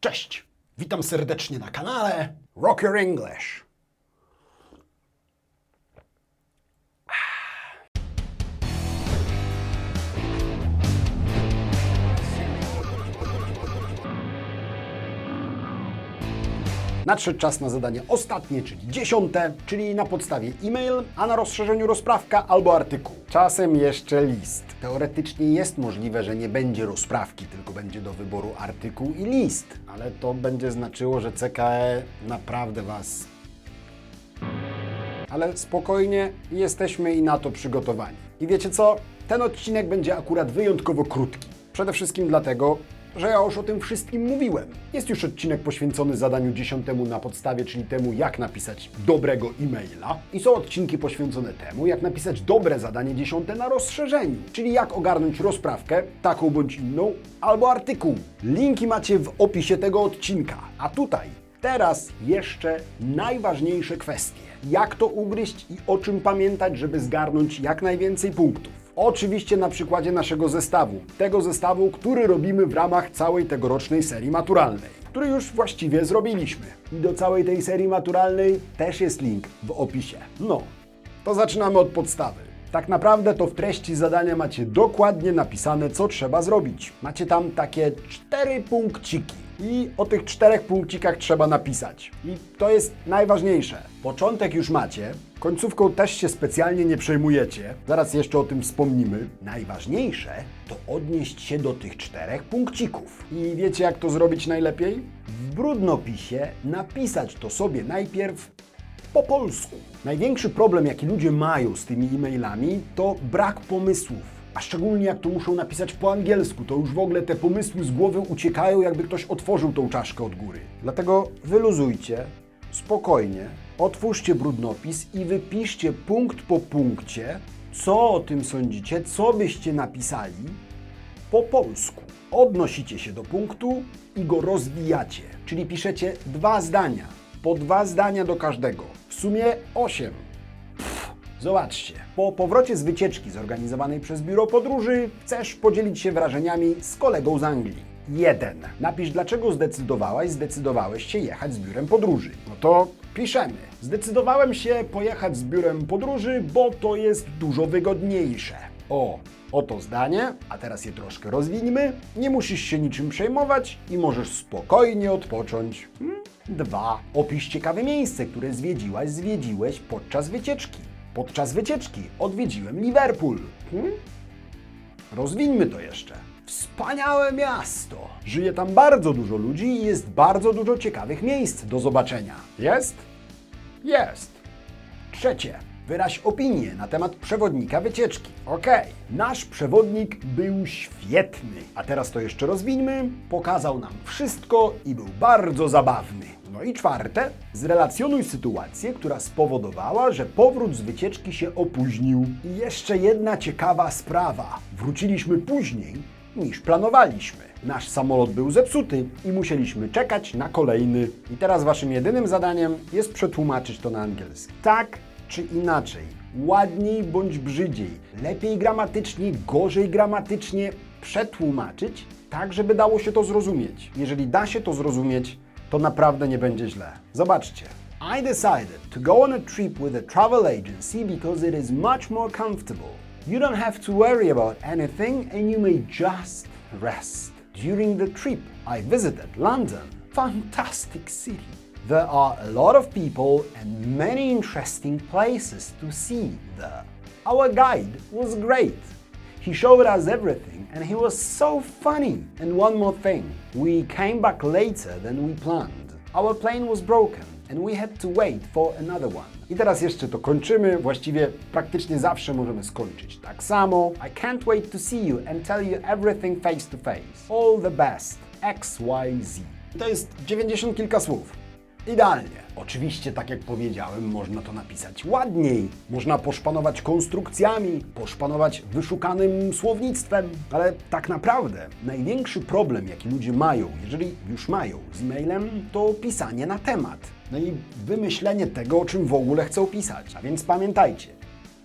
Cześć! Witam serdecznie na kanale Rock Your English. Nadszedł czas na zadanie ostatnie, czyli dziesiąte, czyli na podstawie e-mail, a na rozszerzeniu rozprawka albo artykuł. Czasem jeszcze list. Teoretycznie jest możliwe, że nie będzie rozprawki, tylko będzie do wyboru artykuł i list, ale to będzie znaczyło, że CKE naprawdę Was ale spokojnie, jesteśmy i na to przygotowani. I wiecie co? Ten odcinek będzie akurat wyjątkowo krótki. Przede wszystkim dlatego, że ja już o tym wszystkim mówiłem. Jest już odcinek poświęcony zadaniu dziesiątemu na podstawie, czyli temu, jak napisać dobrego e-maila. I są odcinki poświęcone temu, jak napisać dobre zadanie dziesiąte na rozszerzeniu, czyli jak ogarnąć rozprawkę, taką bądź inną, albo artykuł. Linki macie w opisie tego odcinka. A tutaj Teraz jeszcze najważniejsze kwestie. Jak to ugryźć i o czym pamiętać, żeby zgarnąć jak najwięcej punktów. Oczywiście na przykładzie naszego zestawu. Tego zestawu, który robimy w ramach całej tegorocznej serii maturalnej, który już właściwie zrobiliśmy. I do całej tej serii maturalnej też jest link w opisie. No, to zaczynamy od podstawy. Tak naprawdę to w treści zadania macie dokładnie napisane, co trzeba zrobić. Macie tam takie cztery punkciki. I o tych czterech punkcikach trzeba napisać. I to jest najważniejsze. Początek już macie, końcówką też się specjalnie nie przejmujecie. Zaraz jeszcze o tym wspomnimy. Najważniejsze to odnieść się do tych czterech punkcików. I wiecie jak to zrobić najlepiej? W brudnopisie napisać to sobie najpierw po polsku. Największy problem, jaki ludzie mają z tymi e-mailami, to brak pomysłów. A szczególnie jak to muszą napisać po angielsku, to już w ogóle te pomysły z głowy uciekają, jakby ktoś otworzył tą czaszkę od góry. Dlatego wyluzujcie, spokojnie, otwórzcie brudnopis i wypiszcie punkt po punkcie, co o tym sądzicie, co byście napisali po polsku. Odnosicie się do punktu i go rozwijacie, czyli piszecie dwa zdania, po dwa zdania do każdego. W sumie osiem. Zobaczcie, po powrocie z wycieczki zorganizowanej przez biuro podróży chcesz podzielić się wrażeniami z kolegą z Anglii. 1. Napisz, dlaczego zdecydowałaś, zdecydowałeś się jechać z biurem podróży. No to piszemy. Zdecydowałem się pojechać z biurem podróży, bo to jest dużo wygodniejsze. O, oto zdanie, a teraz je troszkę rozwińmy. Nie musisz się niczym przejmować i możesz spokojnie odpocząć. 2. Opisz ciekawe miejsce, które zwiedziłaś, zwiedziłeś podczas wycieczki. Podczas wycieczki odwiedziłem Liverpool. Hmm? Rozwińmy to jeszcze. Wspaniałe miasto! Żyje tam bardzo dużo ludzi i jest bardzo dużo ciekawych miejsc do zobaczenia. Jest? Jest. Trzecie. Wyraź opinię na temat przewodnika wycieczki. Okej, nasz przewodnik był świetny. A teraz to jeszcze rozwińmy. Pokazał nam wszystko i był bardzo zabawny. No i czwarte, zrelacjonuj sytuację, która spowodowała, że powrót z wycieczki się opóźnił. I jeszcze jedna ciekawa sprawa. Wróciliśmy później niż planowaliśmy. Nasz samolot był zepsuty i musieliśmy czekać na kolejny. I teraz waszym jedynym zadaniem jest przetłumaczyć to na angielski. Tak czy inaczej, ładniej bądź brzydziej, lepiej gramatycznie, gorzej gramatycznie przetłumaczyć, tak żeby dało się to zrozumieć. Jeżeli da się to zrozumieć, to naprawdę nie będzie źle. Zobaczcie. I decided to go on a trip with a travel agency because it is much more comfortable. You don't have to worry about anything and you may just rest. During the trip, I visited London. Fantastic city. There are a lot of people and many interesting places to see there. Our guide was great. He showed us everything and he was so funny. And one more thing, we came back later than we planned. Our plane was broken and we had to wait for another one. I teraz jeszcze to kończymy. Właściwie praktycznie zawsze możemy skończyć tak samo. I can't wait to see you and tell you everything face to face. All the best. XYZ. To jest 90 kilka słów. Idealnie. Oczywiście, tak jak powiedziałem, można to napisać ładniej, można poszpanować konstrukcjami, poszpanować wyszukanym słownictwem, ale tak naprawdę największy problem, jaki ludzie mają, jeżeli już mają z e-mailem, to pisanie na temat. No i wymyślenie tego, o czym w ogóle chcą pisać. A więc pamiętajcie,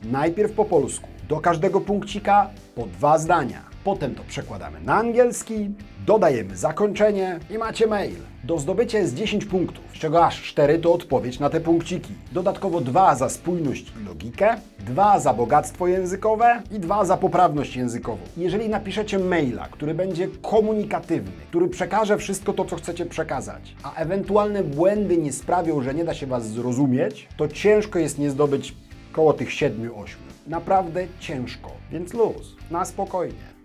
najpierw po polsku, do każdego punkcika po dwa zdania. Potem to przekładamy na angielski, dodajemy zakończenie i macie mail. Do zdobycia jest 10 punktów, z czego aż 4 to odpowiedź na te punkciki. Dodatkowo 2 za spójność i logikę, 2 za bogactwo językowe i 2 za poprawność językową. Jeżeli napiszecie maila, który będzie komunikatywny, który przekaże wszystko to, co chcecie przekazać, a ewentualne błędy nie sprawią, że nie da się Was zrozumieć, to ciężko jest nie zdobyć koło tych 7-8. Naprawdę ciężko, więc luz, na spokojnie.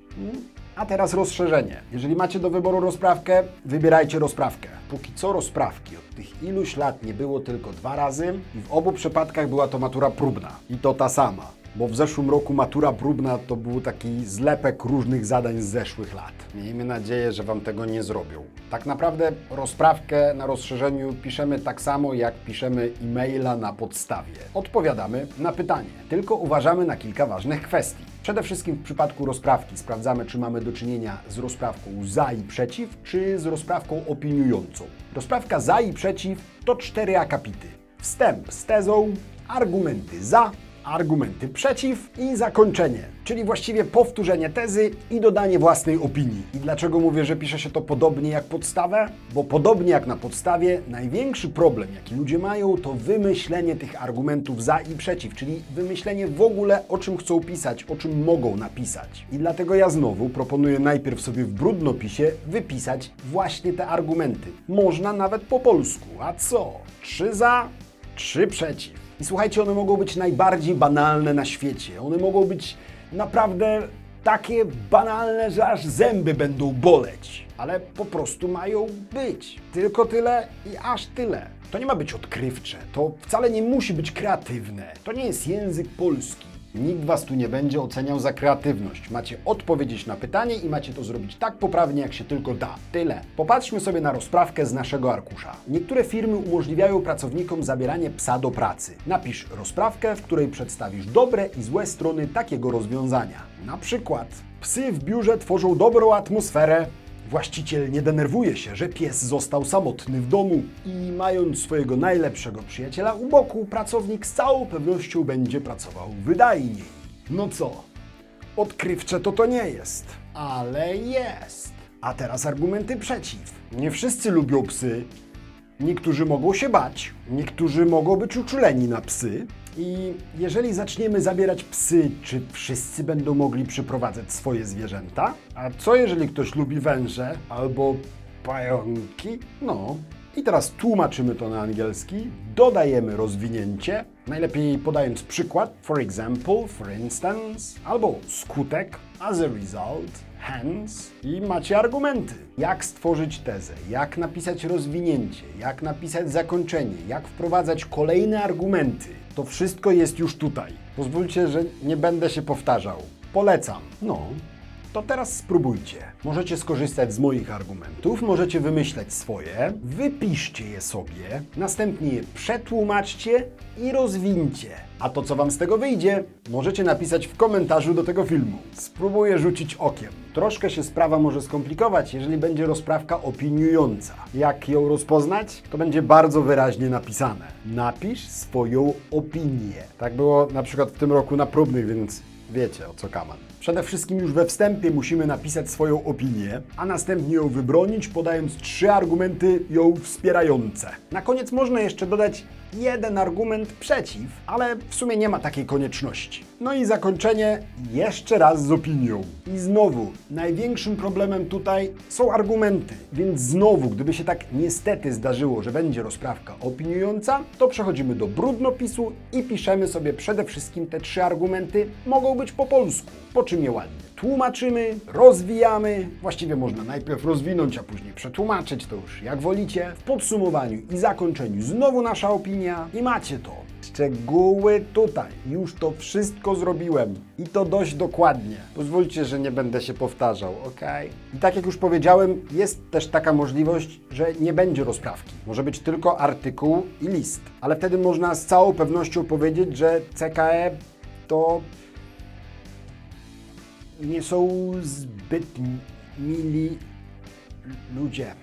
A teraz rozszerzenie. Jeżeli macie do wyboru rozprawkę, wybierajcie rozprawkę. Póki co rozprawki od tych iluś lat nie było tylko dwa razy i w obu przypadkach była to matura próbna. I to ta sama. Bo w zeszłym roku matura próbna to był taki zlepek różnych zadań z zeszłych lat. Miejmy nadzieję, że Wam tego nie zrobią. Tak naprawdę rozprawkę na rozszerzeniu piszemy tak samo, jak piszemy e-maila na podstawie. Odpowiadamy na pytanie, tylko uważamy na kilka ważnych kwestii. Przede wszystkim w przypadku rozprawki sprawdzamy, czy mamy do czynienia z rozprawką za i przeciw, czy z rozprawką opiniującą. Rozprawka za i przeciw to cztery akapity. Wstęp z tezą, argumenty za, argumenty przeciw i zakończenie, czyli właściwie powtórzenie tezy i dodanie własnej opinii. I dlaczego mówię, że pisze się to podobnie jak podstawę? Bo podobnie jak na podstawie, największy problem, jaki ludzie mają, to wymyślenie tych argumentów za i przeciw, czyli wymyślenie w ogóle o czym chcą pisać, o czym mogą napisać. I dlatego ja znowu proponuję najpierw sobie w brudnopisie wypisać właśnie te argumenty. Można nawet po polsku. A co? Trzy za, trzy przeciw. I słuchajcie, one mogą być najbardziej banalne na świecie. One mogą być naprawdę takie banalne, że aż zęby będą boleć. Ale po prostu mają być. Tylko tyle i aż tyle. To nie ma być odkrywcze, to wcale nie musi być kreatywne. To nie jest język polski. Nikt Was tu nie będzie oceniał za kreatywność. Macie odpowiedzieć na pytanie i macie to zrobić tak poprawnie, jak się tylko da. Tyle. Popatrzmy sobie na rozprawkę z naszego arkusza. Niektóre firmy umożliwiają pracownikom zabieranie psa do pracy. Napisz rozprawkę, w której przedstawisz dobre i złe strony takiego rozwiązania. Na przykład, psy w biurze tworzą dobrą atmosferę, Właściciel nie denerwuje się, że pies został samotny w domu i mając swojego najlepszego przyjaciela u boku, pracownik z całą pewnością będzie pracował wydajniej. No co? Odkrywcze to to nie jest, ale jest. A teraz argumenty przeciw. Nie wszyscy lubią psy. Niektórzy mogą się bać, niektórzy mogą być uczuleni na psy. I jeżeli zaczniemy zabierać psy, czy wszyscy będą mogli przyprowadzać swoje zwierzęta? A co jeżeli ktoś lubi węże albo pająki? No. I teraz tłumaczymy to na angielski, dodajemy rozwinięcie, najlepiej podając przykład, for example, for instance, albo skutek, as a result, hence i macie argumenty. Jak stworzyć tezę, jak napisać rozwinięcie, jak napisać zakończenie, jak wprowadzać kolejne argumenty. To wszystko jest już tutaj. Pozwólcie, że nie będę się powtarzał. Polecam. No, to teraz spróbujcie. Możecie skorzystać z moich argumentów, możecie wymyśleć swoje, wypiszcie je sobie, następnie je przetłumaczcie i rozwincie. A to, co Wam z tego wyjdzie, możecie napisać w komentarzu do tego filmu. Spróbuję rzucić okiem. Troszkę się sprawa może skomplikować, jeżeli będzie rozprawka opiniująca. Jak ją rozpoznać? To będzie bardzo wyraźnie napisane. Napisz swoją opinię. Tak było na przykład w tym roku na próbnych, więc wiecie o co kaman. Przede wszystkim już we wstępie musimy napisać swoją opinię, a następnie ją wybronić, podając trzy argumenty ją wspierające. Na koniec można jeszcze dodać jeden argument przeciw, ale w sumie nie ma takiej konieczności. No i zakończenie jeszcze raz z opinią. I znowu, największym problemem tutaj są argumenty, więc znowu, gdyby się tak niestety zdarzyło, że będzie rozprawka opiniująca, to przechodzimy do brudnopisu i piszemy sobie przede wszystkim te trzy argumenty, mogą być po polsku, po czym ładnie tłumaczymy, rozwijamy. Właściwie można najpierw rozwinąć, a później przetłumaczyć, to już jak wolicie. W podsumowaniu i zakończeniu znowu nasza opinia i macie to. Szczegóły tutaj. Już to wszystko zrobiłem i to dość dokładnie. Pozwólcie, że nie będę się powtarzał, ok? I tak jak już powiedziałem, jest też taka możliwość, że nie będzie rozprawki. Może być tylko artykuł i list. Ale wtedy można z całą pewnością powiedzieć, że CKE to nie są zbyt mili ludzie.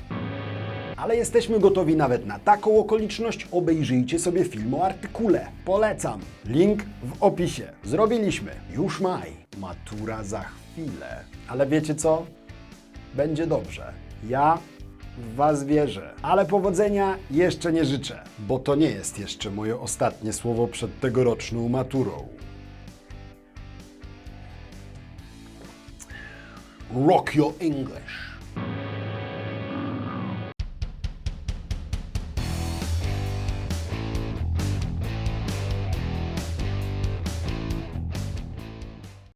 Ale jesteśmy gotowi nawet na taką okoliczność. Obejrzyjcie sobie film o artykule. Polecam. Link w opisie. Zrobiliśmy. Już maj. Matura za chwilę. Ale wiecie co? Będzie dobrze. Ja w Was wierzę. Ale powodzenia jeszcze nie życzę, bo to nie jest jeszcze moje ostatnie słowo przed tegoroczną maturą. Rock your English.